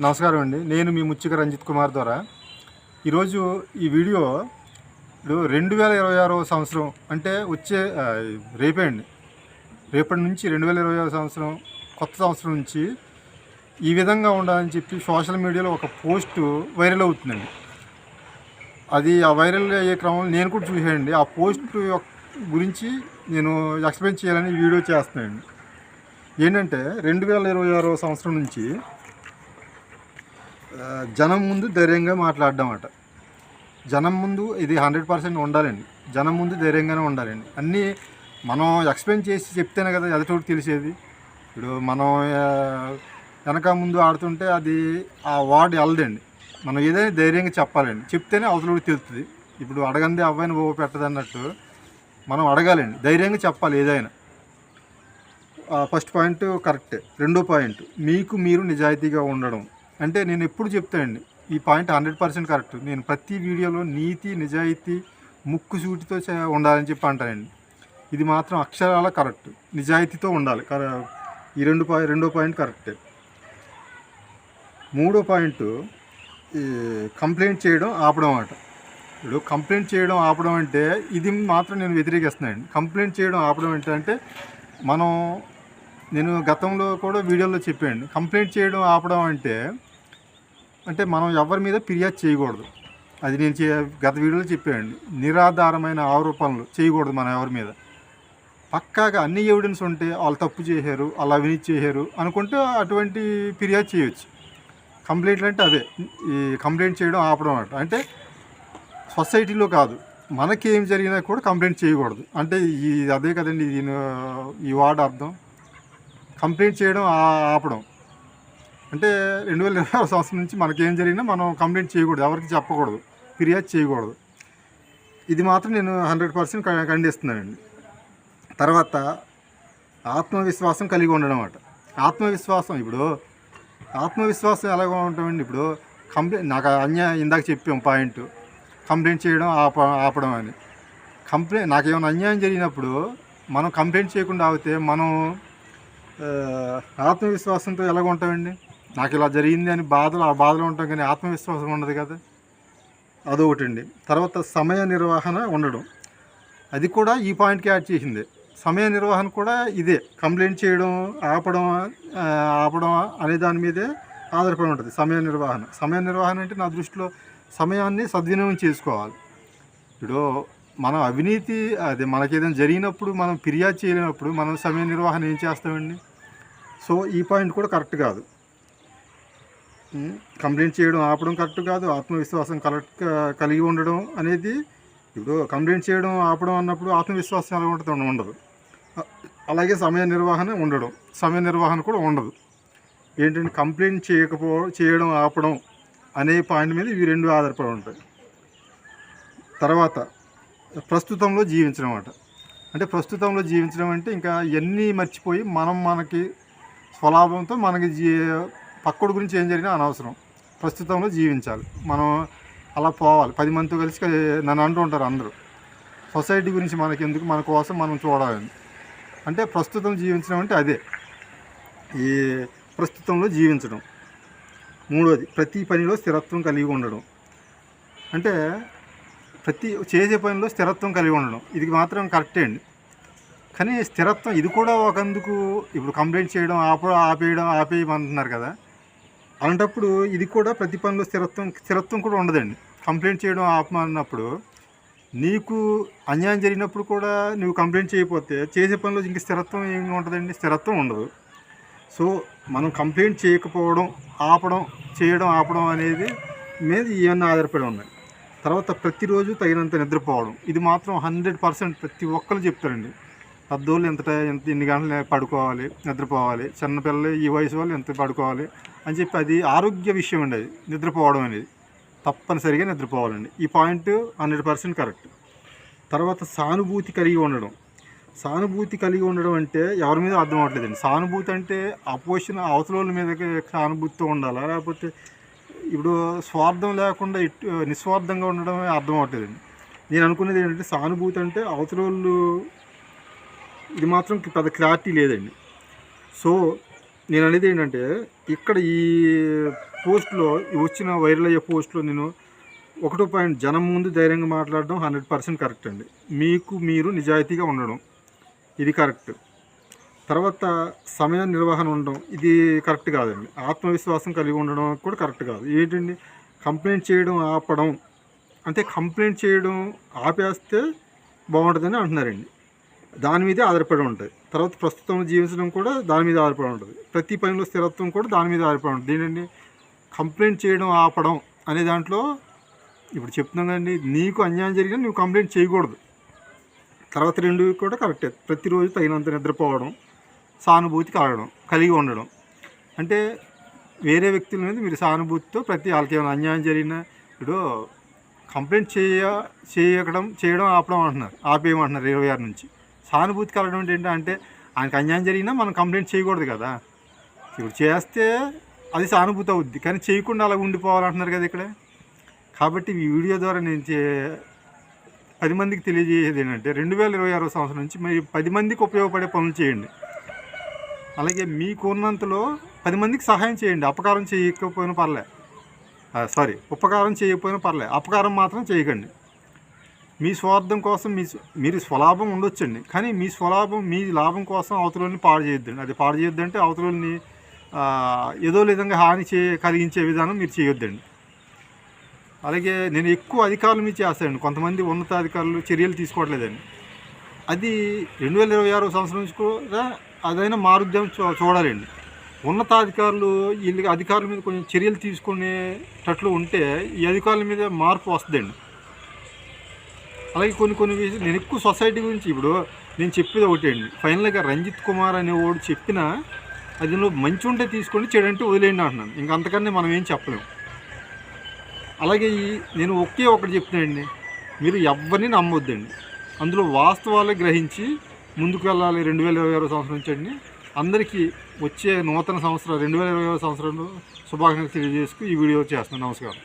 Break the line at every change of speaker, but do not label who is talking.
నమస్కారం అండి. నేను మీ ముచ్చిక రంజిత్ కుమార్ ద్వారా. ఈరోజు ఈ వీడియో రెండు వేల ఇరవై ఆరో సంవత్సరం అంటే వచ్చే రేపే అండి. రేపటి నుంచి రెండు వేల ఇరవై ఆరో సంవత్సరం కొత్త సంవత్సరం నుంచి ఈ విధంగా ఉండాలని చెప్పి సోషల్ మీడియాలో ఒక పోస్ట్ వైరల్ అవుతుందండి. అది ఆ వైరల్ అయ్యే క్రమంలో నేను కూడా చూసానండి ఆ పోస్ట్ యొక్క గురించి నేను ఎక్స్ప్లెయిన్ చేయాలని వీడియో చేస్తున్నానండి. ఏంటంటే రెండు వేల ఇరవై ఆరో సంవత్సరం నుంచి జనం ముందు ధైర్యంగా మాట్లాడడం అట. జనం ముందు ఇది హండ్రెడ్ పర్సెంట్ ఉండాలండి. జనం ముందు ధైర్యంగానే ఉండాలండి. అన్నీ మనం ఎక్స్ప్లెయిన్ చేసి చెప్తేనే కదా ఎదటోటి తెలిసేది. ఇప్పుడు మనం వెనక ముందు ఆడుతుంటే అది ఆ వార్డు వెళ్ళదండి మనం ఏదైనా ధైర్యంగా చెప్పాలండి. చెప్తేనే అవతలకి తెలుస్తుంది ఇప్పుడు అడగంది అవ్వని ఓ పెట్టదన్నట్టు మనం అడగాలండి. ధైర్యంగా చెప్పాలి ఏదైనా. ఫస్ట్ పాయింట్ కరెక్టే. రెండో పాయింట్ మీకు మీరు నిజాయితీగా ఉండడం. అంటే నేను ఎప్పుడు చెప్తానండి ఈ పాయింట్ హండ్రెడ్ పర్సెంట్ కరెక్ట్. నేను ప్రతి వీడియోలో నీతి నిజాయితీ ముక్కు సూటితో ఉండాలని చెప్పి అంటానండి. ఇది మాత్రం అక్షరాల కరెక్ట్. నిజాయితీతో ఉండాలి. కర ఈ రెండు పాయింట్ రెండో పాయింట్ కరెక్టే. మూడో పాయింట్ కంప్లైంట్ చేయడం ఆపడం అనమాట ఇప్పుడు కంప్లైంట్ చేయడం ఆపడం అంటే ఇది మాత్రం నేను వ్యతిరేకిస్తున్నాను కంప్లైంట్ చేయడం ఆపడం ఏంటంటే మనం నేను గతంలో కూడా వీడియోలో చెప్పాను. కంప్లైంట్ చేయడం ఆపడం అంటే అంటే మనం ఎవరి మీద ఫిర్యాదు చేయకూడదు. అది నేను చే గత వీడియోలో చెప్పాను. నిరాధారమైన ఆరోపణలు చేయకూడదు మనం ఎవరి మీద. పక్కాగా అన్ని ఎవిడెన్స్ ఉంటే వాళ్ళు తప్పు చేశారు వాళ్ళు అవినీతి చేశారు అనుకుంటే అటువంటి ఫిర్యాదు చేయొచ్చు. కంప్లైంట్లు అంటే అవే. ఈ కంప్లైంట్ చేయడం ఆపడం అంట. అంటే సొసైటీలో కాదు. మనకి జరిగినా కూడా కంప్లైంట్ చేయకూడదు. అంటే ఈ అదే కదండి దీని ఈ వార్డ్ అర్థం. కంప్లైంట్ చేయడం ఆపడం. అంటే రెండు వేల ఇరవై ఆరు సంవత్సరం నుంచి మనకేం జరిగినా మనం కంప్లైంట్ చేయకూడదు. ఎవరికి చెప్పకూడదు. ఫిర్యాదు చేయకూడదు. ఇది మాత్రం నేను హండ్రెడ్ పర్సెంట్ ఖండిస్తున్నానండి. తర్వాత ఆత్మవిశ్వాసం కలిగి ఉండడం అన్నమాట ఆత్మవిశ్వాసం ఇప్పుడు ఆత్మవిశ్వాసం ఎలాగ ఉంటామండి ఇప్పుడు కంప్లైంట్ నాకు అన్యాయం ఇందాక చెప్పాం పాయింట్. కంప్లైంట్ చేయడం ఆప ఆపడం అని. కంప్లైంట్ నాకేమైనా అన్యాయం జరిగినప్పుడు మనం కంప్లైంట్ చేయకుండా ఆగితే మనం ఆత్మవిశ్వాసంతో ఎలాగ ఉంటామండి నాకు ఇలా జరిగింది అని బాధలు ఆ బాధలో ఉంటాం కానీ ఆత్మవిశ్వాసం ఉండదు కదా? అదొకటి అండి తర్వాత సమయ నిర్వహణ ఉండడం. అది కూడా ఈ పాయింట్కి యాడ్ చేసింది. సమయ నిర్వహణ కూడా ఇదే. కంప్లైంట్ చేయడం ఆపడం ఆపడం అనే దాని మీదే ఆధారపడి ఉంటుంది. సమయ నిర్వహణ. సమయ నిర్వహణ అంటే నా దృష్టిలో సమయాన్ని సద్వినియోగం చేసుకోవాలి. ఇప్పుడు మనం అవినీతి అదే మనకి ఏదైనా జరిగినప్పుడు మనం ఫిర్యాదు చేయలేనప్పుడు మనం సమయ నిర్వహణ ఏం చేస్తామండి? సో ఈ పాయింట్ కూడా కరెక్ట్ కాదు. కంప్లైంట్ చేయడం ఆపడం కరెక్ట్ కాదు. ఆత్మవిశ్వాసం కరెక్ట్ కలిగి ఉండడం అనేది ఇప్పుడు కంప్లైంట్ చేయడం ఆపడం అన్నప్పుడు ఆత్మవిశ్వాసం ఎలా ఉంటుంది ఉండదు. అలాగే సమయ నిర్వహణ ఉండడం. సమయ నిర్వహణ కూడా ఉండదు. ఏంటంటే కంప్లైంట్ చేయకపో చేయడం ఆపడం అనే పాయింట్ మీద ఇవి రెండు ఆధారపడి ఉంటాయి. తర్వాత ప్రస్తుతంలో జీవించడం అంటే ప్రస్తుతంలో జీవించడం అంటే ఇంకా ఎన్ని మర్చిపోయి మనం మనకి స్వలాభంతో మనకి జీ పక్కడి గురించి ఏం జరిగినా అనవసరం. ప్రస్తుతంలో జీవించాలి. మనం అలా పోవాలి. పది మందితో కలిసి నన్ను అంటూ ఉంటారు అందరూ. సొసైటీ గురించి మనకి ఎందుకు మన కోసం మనం చూడాలని. అంటే ప్రస్తుతం జీవించడం అంటే అదే. ఈ ప్రస్తుతంలో జీవించడం. మూడోది ప్రతి పనిలో స్థిరత్వం కలిగి ఉండడం. అంటే ప్రతి చేసే పనిలో స్థిరత్వం కలిగి ఉండడం. ఇది మాత్రం కరెక్టే అండి. కానీ స్థిరత్వం ఇది కూడా ఒకందుకు ఇప్పుడు కంప్లైంట్ చేయడం ఆప ఆపేయడం ఆపేయమంటున్నారు కదా. అలాంటప్పుడు ఇది కూడా ప్రతి పనిలో స్థిరత్వం స్థిరత్వం కూడా ఉండదండి. కంప్లైంట్ చేయడం ఆపమన్నప్పుడు నీకు అన్యాయం జరిగినప్పుడు కూడా నువ్వు కంప్లైంట్ చేయకపోతే చేసే పనిలో ఇంక స్థిరత్వం ఏమి ఉంటుందండి? స్థిరత్వం ఉండదు. సో మనం కంప్లైంట్ చేయకపోవడం ఆపడం చేయడం ఆపడం అనేది మీద ఇవన్నీ ఆధారపడి ఉన్నాయి. తర్వాత ప్రతిరోజు తగినంత నిద్రపోవడం ఇది మాత్రం హండ్రెడ్ పర్సెంట్ ప్రతి ఒక్కరు చెప్తారండి. పెద్దోళ్ళు ఎంత ఎంత ఎన్ని గంటలు పడుకోవాలి నిద్రపోవాలి చిన్నపిల్లలు ఈ వయసు వాళ్ళు ఎంత పడుకోవాలి అని చెప్పి అది ఆరోగ్య విషయం అండి అది. నిద్రపోవడం అనేది. తప్పనిసరిగా నిద్రపోవాలండి. ఈ పాయింట్ హండ్రెడ్ పర్సెంట్ కరెక్ట్. తర్వాత సానుభూతి కలిగి ఉండడం. సానుభూతి కలిగి ఉండడం అంటే ఎవరి మీద అర్థం అవ్వట్లేదండి. సానుభూతి అంటే అపోజిషన్ అవతల వాళ్ళ మీద సానుభూతితో ఉండాలా? లేకపోతే ఇప్పుడు స్వార్థం లేకుండా ఇటు నిస్వార్థంగా ఉండడమే అర్థం అవ్వట్లేదండి. నేను అనుకునేది ఏంటంటే సానుభూతి అంటే అవతల వాళ్ళు ఇది మాత్రం పెద్ద క్లారిటీ లేదండి. సో నేను అనేది ఏంటంటే ఇక్కడ ఈ పోస్ట్లో వచ్చిన వైరల్ అయ్యే పోస్ట్లో నేను ఒకటో పాయింట్ జనం ముందు ధైర్యంగా మాట్లాడడం హండ్రెడ్ పర్సెంట్ కరెక్ట్ అండి. మీకు మీరు నిజాయితీగా ఉండడం ఇది కరెక్ట్ తర్వాత సమయ నిర్వహణ ఉండడం ఇది కరెక్ట్ కాదండి. ఆత్మవిశ్వాసం కలిగి ఉండడం కూడా కరెక్ట్ కాదు. ఏంటండి? కంప్లైంట్ చేయడం ఆపడం. అంటే కంప్లైంట్ చేయడం ఆపేస్తే బాగుంటుందని అంటున్నారండి. దాని మీదే ఆధారపడి ఉంటుంది. తర్వాత ప్రస్తుతం జీవించడం కూడా దాని మీద ఆధారపడి ఉంటుంది. ప్రతి పనిలో స్థిరత్వం కూడా దాని మీద ఆధారపడి ఉంటుంది. దీనిని కంప్లైంట్ చేయడం ఆపడం అనే దాంట్లో ఇప్పుడు చెప్తున్నాం కానీ నీకు అన్యాయం జరిగినా నువ్వు కంప్లైంట్ చేయకూడదు. తర్వాత రెండు కూడా కరెక్టే. ప్రతిరోజు తగినంత నిద్రపోవడం సానుభూతి కలగడం కలిగి ఉండడం. అంటే వేరే వ్యక్తుల మీద మీరు సానుభూతితో ప్రతి వాళ్ళకి ఏమైనా అన్యాయం జరిగినా ఇప్పుడు కంప్లైంట్ చేయ చేయడం చేయడం ఆపడం అంటున్నారు. ఆపేయమంటున్నారు ఇరవై ఆరు నుంచి. సానుభూతి కలగడం అంటే ఏంటంటే ఆయనకి అన్యాయం జరిగినా మనం కంప్లైంట్ చేయకూడదు కదా. ఇప్పుడు చేస్తే అది సానుభూతి అవుద్ది. కానీ చేయకుండా అలా ఉండిపోవాలంటున్నారు కదా ఇక్కడ. కాబట్టి ఈ వీడియో ద్వారా నేను చే పది మందికి తెలియజేసేది ఏంటంటే రెండు వేల ఇరవై ఆరో సంవత్సరం నుంచి మరి పది మందికి ఉపయోగపడే పనులు చేయండి. అలాగే మీకున్నంతలో పది మందికి సహాయం చేయండి. అపకారం చేయకపోయినా పర్లే. సారీ ఉపకారం చేయకపోయినా పర్లే. అపకారం మాత్రం చేయకండి. మీ స్వార్థం కోసం మీ మీరు స్వలాభం ఉండొచ్చండి. కానీ మీ స్వలాభం మీ లాభం కోసం అవతలని పాడు చేయొద్దండి. అది పాడు చేయొద్దంటే అవతలని ఏదో విధంగా హాని చే కలిగించే విధానం మీరు చేయొద్దండి. అలాగే నేను ఎక్కువ అధికారులు మీద చేస్తానండి. కొంతమంది ఉన్నతాధికారులు చర్యలు తీసుకోవట్లేదండి. అది రెండు వేల ఇరవై ఆరో సంవత్సరం నుంచి కూడా అదైనా మారుద్యం చూ చూడాలండి. ఉన్నతాధికారులు వీళ్ళకి అధికారుల మీద కొంచెం చర్యలు తీసుకునేటట్లు ఉంటే ఈ అధికారుల మీద మార్పు వస్తుందండి. అలాగే కొన్ని కొన్ని విషయాలు నేను ఎక్కువ సొసైటీ గురించి ఇప్పుడు నేను చెప్పేది ఒకటి అండి. ఫైనల్గా రంజిత్ కుమార్ అనేవాడు చెప్పిన అది నువ్వు మంచి ఉంటే తీసుకోండి చెడంటే వదిలేయండి అంటున్నాను. ఇంకా అంతకన్నా మనం ఏం చెప్పలేము అలాగే ఈ నేను ఒకే ఒకటి చెప్తున్నానండి మీరు ఎవరిని నమ్మొద్దండి. అందులో వాస్తవాలు గ్రహించి ముందుకు వెళ్ళాలి రెండు వేల ఇరవై ఆరో సంవత్సరం నుంచి అండి. అందరికీ వచ్చే నూతన సంవత్సరం రెండు వేల ఇరవై ఆరో సంవత్సరంలో శుభాకాంక్షలు తెలియజేసుకు ఈ వీడియో చేస్తున్నాను. నమస్కారం.